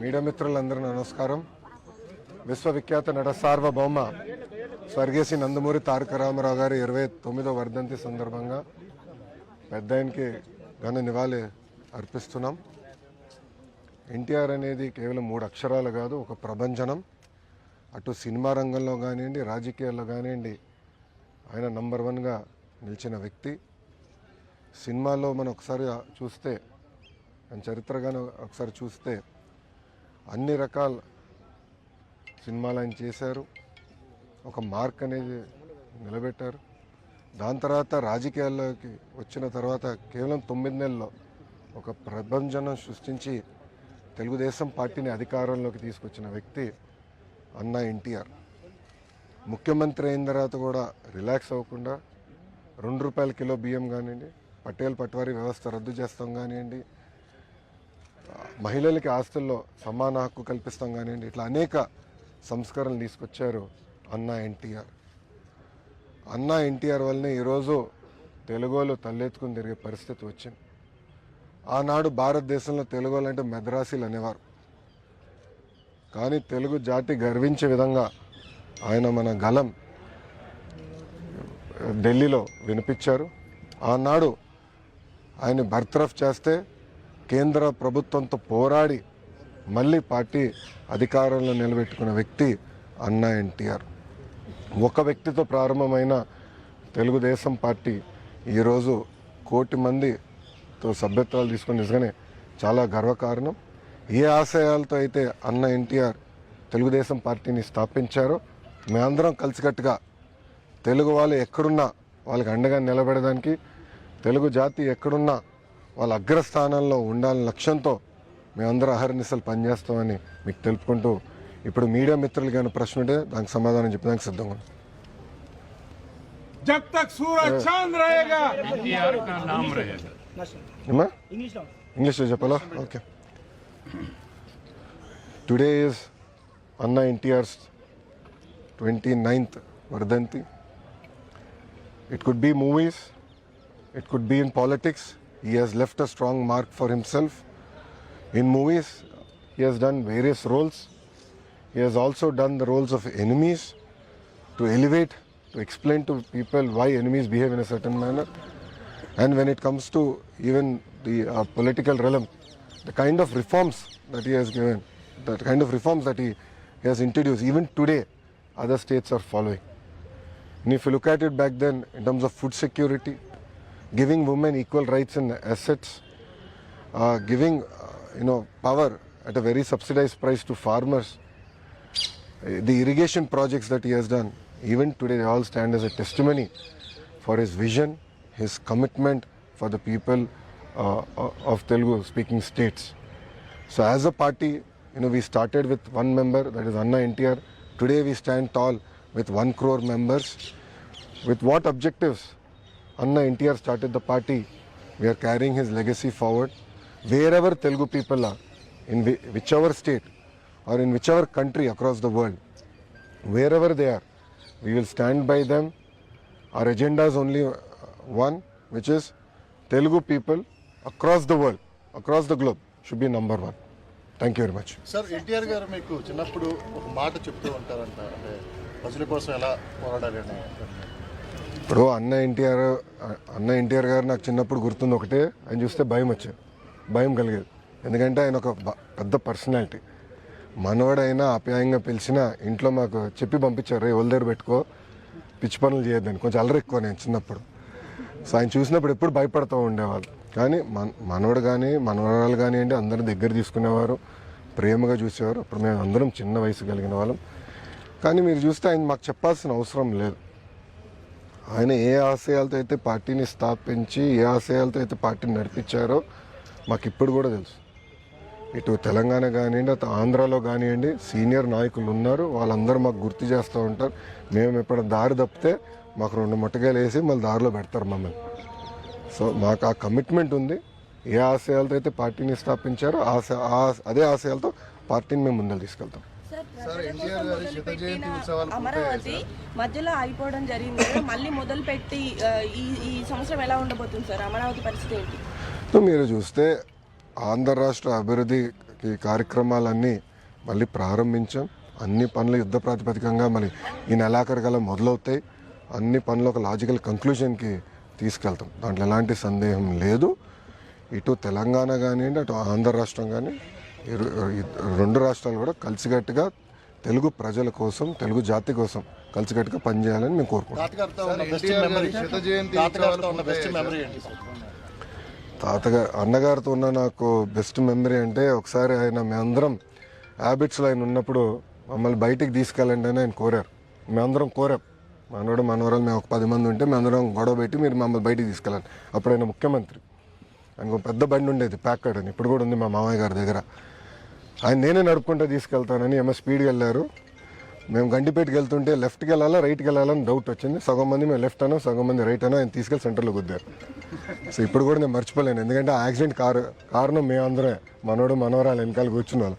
Media మిత్రులందరూ నమస్కారం. విశ్వవిఖ్యాత నట సార్వభౌమ స్వర్గీయ నందమూరి తారక రామారావు గారి ఇరవై తొమ్మిదో వర్ధంతి సందర్భంగా పెద్ద ఆయనకి ఘన నివాళి అర్పిస్తున్నాం. ఎన్టీఆర్ అనేది కేవలం మూడు అక్షరాలు కాదు ఒక ప్రభంజనం. అటు సినిమా రంగంలో కానివ్వండి రాజకీయాల్లో కానివ్వండి ఆయన నంబర్ వన్గా నిలిచిన వ్యక్తి. సినిమాలో మనం ఒకసారి చూస్తే ఆయన చరిత్రగాను ఒకసారి చూస్తే అన్ని రకాల సినిమాలు ఆయన చేశారు. ఒక మార్క్ అనేది నిలబెట్టారు. దాని తర్వాత రాజకీయాల్లోకి వచ్చిన తర్వాత కేవలం తొమ్మిది నెలల్లో ఒక ప్రభంజనం సృష్టించి తెలుగుదేశం పార్టీని అధికారంలోకి తీసుకొచ్చిన వ్యక్తి అన్న ఎన్టీఆర్. ముఖ్యమంత్రి అయిన తర్వాత కూడా రిలాక్స్ అవ్వకుండా రెండు రూపాయల కిలో బియ్యం కానివ్వండి పటేల్ పట్వారీ వ్యవస్థ రద్దు చేస్తాం కానివ్వండి మహిళలకి ఆస్తుల్లో సమాన హక్కు కల్పిస్తాం కానివ్వండి ఇట్లా అనేక సంస్కరణలు తీసుకొచ్చారు అన్న ఎన్టీఆర్. అన్న ఎన్టీఆర్ వల్లనే ఈరోజు తెలుగులో తలెత్తుకుని తిరిగే పరిస్థితి వచ్చింది. ఆనాడు భారతదేశంలో తెలుగులు అంటే మెద్రాసీలు అనేవారు. కానీ తెలుగు జాతి గర్వించే విధంగా ఆయన మన గలం ఢిల్లీలో వినిపించారు. ఆనాడు ఆయన బర్త్రఫ్ చేస్తే కేంద్ర ప్రభుత్వంతో పోరాడి మళ్ళీ పార్టీ అధికారంలో నిలబెట్టుకున్న వ్యక్తి అన్నా ఎన్టీఆర్. ఒక వ్యక్తితో ప్రారంభమైన తెలుగుదేశం పార్టీ ఈరోజు కోటి మందితో సభ్యత్వాలు తీసుకుని నిజంగానే చాలా గర్వకారణం. ఏ ఆశయాలతో అయితే అన్న ఎన్టీఆర్ తెలుగుదేశం పార్టీని స్థాపించారో మేమందరం కలిసికట్టుగా తెలుగు వాళ్ళు ఎక్కడున్నా వాళ్ళకి అండగా నిలబడడానికి తెలుగు జాతి ఎక్కడున్నా వాళ్ళ అగ్రస్థానంలో ఉండాలని లక్ష్యంతో మేమందరం అహర్నిశలు పనిచేస్తామని మీకు తెలుపుకుంటూ ఇప్పుడు మీడియా మిత్రులు కానీ ప్రశ్న ఉంటే దానికి సమాధానం చెప్పడానికి సిద్ధంగా ఉన్నాం. जब तक सूरज चांद रहेगा एनटीआर का नाम रहेगा ఏమా ఇంగ్లీష్లో చెప్పాలా ఓకే టుడే ఈజ్ అన్న ఎన్టీఆర్స్ ట్వంటీ నైన్త్ వర్ధంతి it could be movies it could be in politics He has left a strong mark for himself. In movies, he has done various roles. He has also done the roles of enemies to elevate, to explain to people why enemies behave in a certain manner. And when it comes to even the uh, political realm, the kind of reforms that he has given, the kind of reforms that he, he has introduced, even today, other states are following. And if you look at it back then, in terms of food security, giving women equal rights in assets, uh, giving uh, you know power at a very subsidized price to farmers, the irrigation projects that he has done, even today, they all stand as a testimony for his vision, his commitment for the people uh, of Telugu speaking states. So, as a party, you know, we started with one member, that is Anna NTR. Today, we stand tall with one crore members. With what objectives? Anna NTR started the party. We are carrying his legacy forward. Wherever Telugu people are, in whi- whichever state or in whichever country across the world, wherever they are, we will stand by them. Our agenda is only one, which is Telugu people across the world, across the globe, should be number one. Thank you very much. Sir NTR గారు మీకు చిన్నప్పుడు ఒక మాట చెప్తూ ఉంటారంట అంటే ప్రజల కోసం ఎలా పోరాడాలి అని ఇప్పుడు అన్న ఎన్టీఆర్ అన్న ఎన్టీఆర్ గారు నాకు చిన్నప్పుడు గుర్తుంది ఒకటే. ఆయన చూస్తే భయం వచ్చేది భయం కలిగేది. ఎందుకంటే ఆయన ఒక పెద్ద పర్సనాలిటీ. మనవాడైనా ఆప్యాయంగా పిలిచినా ఇంట్లో మాకు చెప్పి పంపించారు ఎవరి దగ్గర పెట్టుకో పిచ్చి పనులు చేయొద్దని కొంచెం అల్లరి ఎక్కువ నేను చిన్నప్పుడు. సో ఆయన చూసినప్పుడు ఎప్పుడు భయపడుతూ ఉండేవాళ్ళు. కానీ మన మనవడు కానీ మనవరాలు కానివ్వండి అందరి దగ్గర తీసుకునేవారు ప్రేమగా చూసేవారు. అప్పుడు మేము అందరం చిన్న వయసు కలిగిన వాళ్ళం. కానీ మీరు చూస్తే ఆయన మాకు చెప్పాల్సిన అవసరం లేదు. ఆయన ఏ ఆశయాలతో అయితే పార్టీని స్థాపించి ఏ ఆశయాలతో అయితే పార్టీని నడిపించారో మాకు ఇప్పుడు కూడా తెలుసు. ఇటు తెలంగాణ కానివ్వండి అటు ఆంధ్రాలో కానివ్వండి సీనియర్ నాయకులు ఉన్నారు వాళ్ళందరూ మాకు గుర్తు చేస్తూ ఉంటారు. మేము ఎప్పుడు దారి తప్పితే మాకు రెండు ముట్టకాయలు వేసి మళ్ళీ దారిలో పెడతారు మమ్మల్ని. సో మాకు ఆ కమిట్మెంట్ ఉంది. ఏ ఆశయాలతో అయితే పార్టీని స్థాపించారో ఆశ ఆ- అదే ఆశయాలతో పార్టీని మేము ముందరు తీసుకెళ్తాం. అమరావతి మధ్యలో ఆగిపోవడం జరిగింది. కదా మళ్ళీ మొదలు పెట్టి ఈ ఈ సంవత్సరం ఎలా ఉండబోతుంది సార్? అమరావతి పరిస్థితి ఏంటి? మీరు చూస్తే ఆంధ్ర రాష్ట్ర అభివృద్ధి ఈ కార్యక్రమాలన్నీ మళ్ళీ ప్రారంభించాం. అన్ని పనులు యుద్ధ ప్రాతిపదికంగా మళ్ళీ ఈ నెలాఖరికల్లా మొదలవుతాయి. అన్ని పనులు ఒక లాజికల్ కంక్లూజన్కి తీసుకెళ్తాం. దాంట్లో ఎలాంటి సందేహం లేదు. ఇటు తెలంగాణ కానివ్వండి అటు ఆంధ్ర రాష్ట్రం కానీ రెండు రాష్ట్రాలు కూడా కలిసికట్టుగా తెలుగు ప్రజల కోసం తెలుగు జాతి కోసం కలిసికట్టుగా పనిచేయాలని మేము కోరుకుంటున్నాం తాతగారితో ఉన్న బెస్ట్ మెమరీ తాతగారితో ఉన్న బెస్ట్ మెమరీ ఏంటి సార్. తాతగారు అన్నగారితో ఉన్న నాకు బెస్ట్ మెమరీ అంటే ఒకసారి ఆయన మేమందరం హ్యాబిట్స్లో ఆయన ఉన్నప్పుడు మమ్మల్ని బయటికి తీసుకెళ్ళండి అని ఆయన కోరారు. మేమందరం కోరాం. మనోడు మనవరాలు మేము ఒక పది మంది ఉంటే మేమందరం గొడవ పెట్టి మీరు మమ్మల్ని బయటికి తీసుకెళ్ళండి. అప్పుడు ఆయన ముఖ్యమంత్రి. ఆయనకు పెద్ద బండి ఉండేది ప్యాకర్డ్ అని. ఇప్పుడు కూడా ఉంది మా మామయ్య గారి దగ్గర. ఆయన నేనే నడుపుకుంటూ తీసుకెళ్తానని ఏమో స్పీడ్గా వెళ్ళారు. మేము గండిపేటకి వెళ్తుంటే లెఫ్ట్కి వెళ్ళాలా రైట్కి వెళ్ళాలని డౌట్ వచ్చింది. సగం మంది మేము లెఫ్ట్ అనో సగం మంది రైట్ అనో ఆయన తీసుకెళ్ళి సెంటర్లో గుద్దారు. సో ఇప్పుడు కూడా నేను మర్చిపోలేను. ఎందుకంటే ఆ యాక్సిడెంట్ కారు కారణం మేమందరే మనోడు మనవరాలు వెనకాల కూర్చున్న వాళ్ళు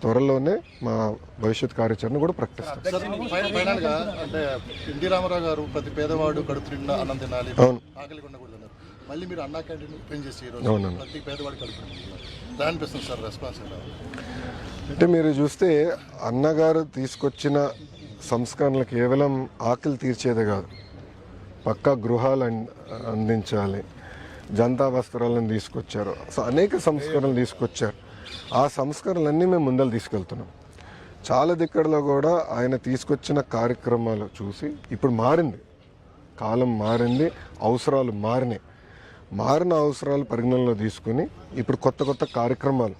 త్వరలోనే మా భవిష్యత్ కార్యాచరణ కూడా ప్రకటిస్తాం. అవును. మళ్ళీ మీరు అన్నా క్యాంటీన్ ఓపెన్ చేసి. ప్రతి అనిపిస్తుంది సార్ రెస్పాన్స్ అంటే మీరు చూస్తే అన్నగారు తీసుకొచ్చిన సంస్కరణలు కేవలం ఆకలి తీర్చేదే కాదు. పక్కా గృహాలు అందించాలి. జనతా వస్త్రాలను తీసుకొచ్చారు. సో అనేక సంస్కరణలు తీసుకొచ్చారు. ఆ సంస్కరణలన్నీ మేము ముందలు తీసుకెళ్తున్నాం. చాలా దిక్కడలో కూడా ఆయన తీసుకొచ్చిన కార్యక్రమాలు చూసి ఇప్పుడు మారింది. కాలం మారింది అవసరాలు మారినాయి. మారిన అవసరాలు పరిగణనలో తీసుకుని ఇప్పుడు కొత్త కొత్త కార్యక్రమాలు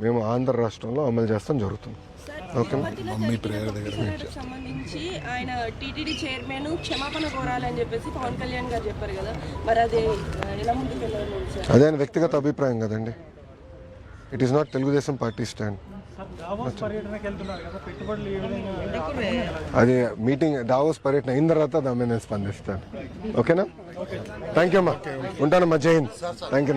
మేము ఆంధ్ర రాష్ట్రంలో అమలు చేస్తాం జరుగుతుంది. ఓకే తిరుపతికి సంబంధించి ఆయన టీటీడీ చైర్మన్ క్షమాపణ కోరాలని చెప్పేసి పవన్ కళ్యాణ్ గారు చెప్పారు కదా. మరి అది ఆ, ఎలా ముందుకు వెళ్ళాలి సార్? అదే ఆయన వ్యక్తిగత అభిప్రాయం కదండి. It is not Telugu Desam party stand అది మీటింగ్ దావోస్ పర్యటన అయిన తర్వాత దాని మీద నేను స్పందిస్తాను. ఓకేనా థ్యాంక్ యూ అమ్మా. ఉంటానమ్మా జై హింద్. Thank you